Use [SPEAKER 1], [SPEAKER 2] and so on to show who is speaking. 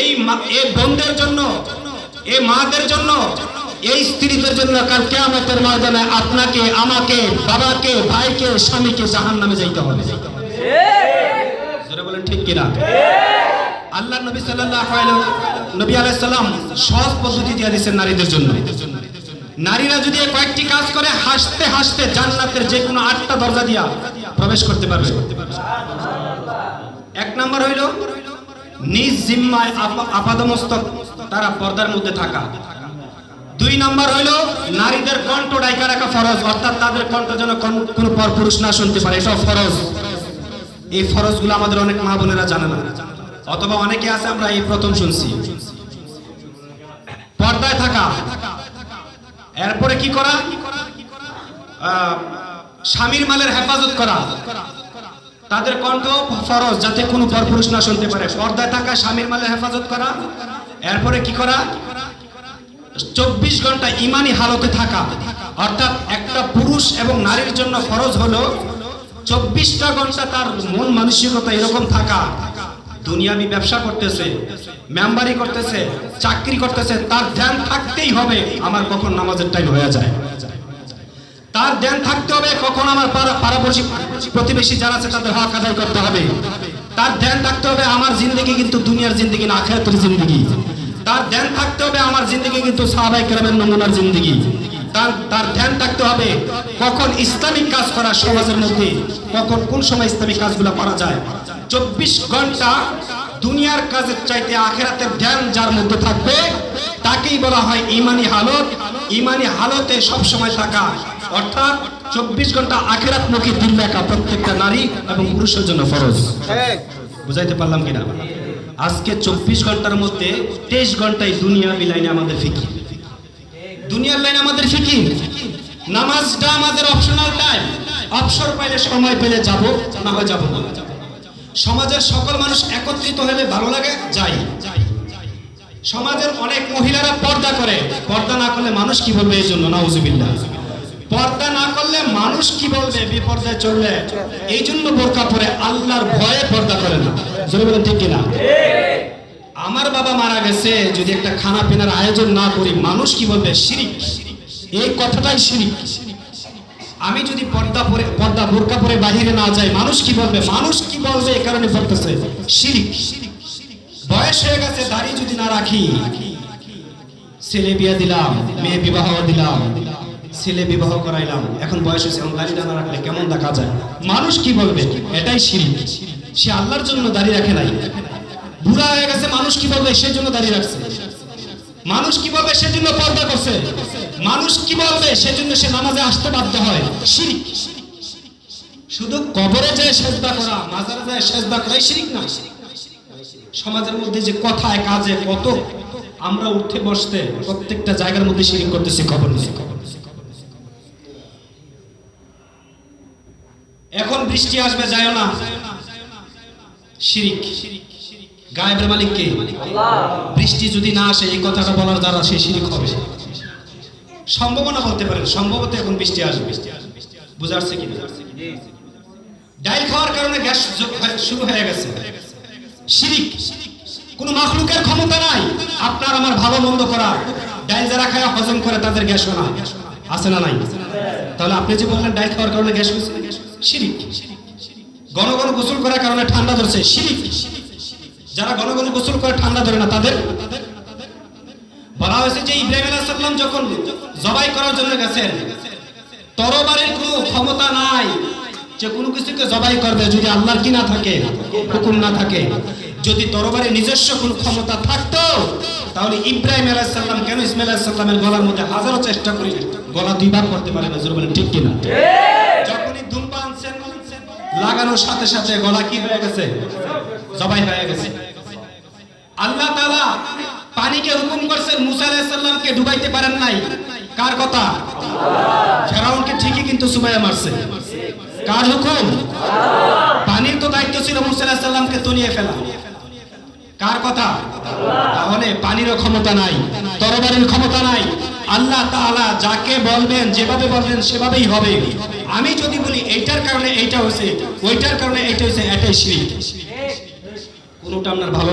[SPEAKER 1] এই এই বোনদের জন্য, এই মাদের জন্য, এই স্ত্রীদের জন্য কাল কেয়ামতের ময়দানে আপনাকে, আমাকে, বাবাকে, ভাইকে, স্বামীকে জাহান নামে যাইতে হবে। ঠিক কিনা? আল্লাহ নবী নবী সালাম সহজ পদ্ধতি দিয়ে দিয়েছেন নারীদের জন্য। নারীরা যদি কয়েকটি কাজ করে, হাসতে হাসতে জান্নাতের যে কোনো আটটা দরজা দিয়া প্রবেশ করতে পারবে। এক নাম্বার হইল নিজ জিম্মায় আপাদমস্তক তারা পর্দার মধ্যে থাকা। দুই নাম্বার হইল, নারীদের কণ্ঠ ডাইকা রাখা ফরজ, অর্থাৎ তাদের কণ্ঠ যেন কোন- কোনো পরপুরুষ না শুনতে পারে, এটাও ফরজ। এই ফরজগুলো আমাদের অনেক মা বোনেরা জানে না। অথবা অনেকে আছে, আমরা এই প্রথম শুনছি। পর্দায় থাকা। এরপরে কি করা? স্বামীর মালের হেফাজত করা। তাদের কণ্ঠ ফরজ যাতে কোনো পরপুরুষ না শুনতে পারে। পর্দায় থাকা স্বামীর মালে হেফাজত করা, এরপরে কি করা? চব্বিশ ঘণ্টা ইমানি হালতে থাকা। অর্থাৎ একটা পুরুষ এবং নারীর জন্য ফরজ হলো চব্বিশটা ঘণ্টা তার মন মানসিকতা এরকম থাকা। দুনিয়াবি ব্যবসা করতেছে, মেম্বারি করতেছে, চাকরি করতেছে, তার ধ্যান থাকতেই হবে, আমার কখন নামাজের টাইম হয়ে যায়। তার ধ্যান থাকতে হবে, কখন আমার পাড়া- প্রতিবেশী যারা আছে তাদের হক আদায় করতে হবে। তার ধ্যান থাকতে হবে, আমার জিন্দগি কিন্তু দুনিয়ার জিন্দগি না, আখেরাতের জিন্দগি। তার ধ্যান থাকতে হবে, আমার জিন্দগি কিন্তু সাহাবাই কেরামের নমুনার জিন্দগি। তার তার ধ্যান থাকতে হবে, কখন ইসলামিক কাজ করা সমাজের মধ্যে, কখন কোন সময় ইসলামিক কাজগুলো করা যায়। চব্বিশ ঘণ্টা দুনিয়ার কাজের চাইতে আখেরাতের ধ্যান যার মধ্যে থাকবে, তাকেই বলা হয় ইমানি হালত। ইমানি হালতে সব সময় থাকা। অর্থাৎ চব্বিশ ঘণ্টা আখেরাত মুখী দিন দেখা প্রত্যেকটা নারী এবং পুরুষের জন্য ফরজ। বুঝাইতে পারলাম কিনা? আজকে চব্বিশ ঘণ্টার মধ্যে তেইশ ঘন্টায় দুনিয়া লাইনে আমাদের ফিকির। দুনিয়ার লাইনে আমাদের ফিকির। নামাজটা আমাদের অপশনাল টাইম অবসর পাইলে সময় পেলে যাব না হয় যাব না। সমাজের সকল মানুষ একত্রিত হলে ভালো লাগে যাই। সমাজের অনেক মহিলারা পর্দা করে। পর্দা না করলে মানুষ কি বলবে এই জন্য? নাউজুবিল্লাহ। পর্দা না করলে মানুষ কি বলবে? বিপর্দায় চললে এই জন্য বোরকা পরে আল্লাহর ভয়ে পর্দা করে না। জোরে বলেন, ঠিক কিনা? আমার বাবা মারা গেছে, যদি একটা খানা পিনার আয়োজন না করি, মানুষ কি বলবে? শিরিক। এই কথাটাই শিরিক। আমি যদি পর্দা পরে পর্দা, বোরকা পরে বাহিরে না যাই, মানুষ কি বলবে? মানুষ কি বলবে? এই কারণে পড়তেছে শিরিক। বয়স হয়ে গেছে, দাড়ি যদি না রাখি, ছেলে বিয়ে দিলাম, মেয়ে বিবাহ দিলাম ছেলে বিবাহ করাইলাম, এখন বয়স হয়েছে, এখন দাড়িটা না রাখলে কেমন দেখা যায়? মানুষ কি বলবে? এটাই শিরিক সে আল্লাহর জন্য দাঁড়িয়ে রাখে নাই। বুড়া হয়ে গেছে, মানুষ কি বলবে? সেজন্য দাঁড়িয়ে রাখছে। মানুষ কি বলবে? সেজন্য পর্দা করছে। মানুষ কি বলবে? সেজন্য সে নামাজে আসতে বাধ্য হয়। শিরিক শুধু কবরে যায় সেজদা করা, মাজারে যায় সেজদা করা শিরিক না। সমাজের মধ্যে যে কথায় কাজে কত, আমরা উঠতে বসতে প্রত্যেকটা জায়গার মধ্যে শিরিক করতেছি খবর নেই এখন বৃষ্টি আসবে যায় না। শিরিক। গায়েবের মালিক কে? বৃষ্টি যদি না আসে এই কথাটা বলার দ্বারা সে শিরিক হবে। সম্ভাবনা বলতে পারেন সম্ভবত এখন বৃষ্টি আসবে। বুঝাচ্ছে কি ডাইল খাওয়ার কারণে গ্যাস শুরু হয়ে গেছে। শিরিক। কোন মাখলুকের ক্ষমতা নাই। আপনার আমার ভালো মন্দ করা। ডাইল যারা খায় হজম করে তাদের গ্যাস না। আছে না নাই? তাহলে আপনি যে বললেন ডাইল খাওয়ার কারণে গ্যাস হয়েছে? গোসল করার কারণে ঠান্ডা ধরছে। শিরিক। যারা গোসল করে ঠান্ডা ধরে না, তাদের বলা হয়েছে যে ইব্রাহিম আলাইহিস সালাম যখন জবাই করার জন্য গেছেন, তরবারের ক্ষমতা নাই যে কোনো কিছুকে জবাই করবে। যদি আল্লাহর কি না থাকে, হুকুম না থাকে, যদি তরবারে নিজস্ব কোনো ক্ষমতা থাকতো, তাহলে ইব্রাহিম আলাইহিস কেন ইসমাইল আলাইহিস সালামের গলার মধ্যে হাজারো চেষ্টা করি গলা দুই করতে পারে না? ঠিক কিনা? লাগানোর সাথে সাথে গলা কি হয়ে গেছে? জবাই হয়ে গেছে। আল্লাহ তাআলা পানিকে হুকুম করছেন, মুসা আলাইহিস সালামকে ডুবাইতে পারেন নাই। কার কথা? ফেরাউনকে ঠিকই কিন্তু সুবাইয়া মারছে। কার হুকুম? পানির তো দায়িত্ব ছিল মুসা আলাইহিস সালামকে তলিয়ে ফেলা। কার কথা? তাহলে পানিরও ক্ষমতা নাই, তরবারির ক্ষমতা নাই। আল্লাহ তালা যাকে বলবেন, যেভাবে বলবেন, সেভাবেই হবে। আমি যদি বলি, এইটার কারণে এইটা হয়েছে, ওইটার কারণে এইটা হয়েছে, এটাই শিরিক। কোনোটা আপনার ভালো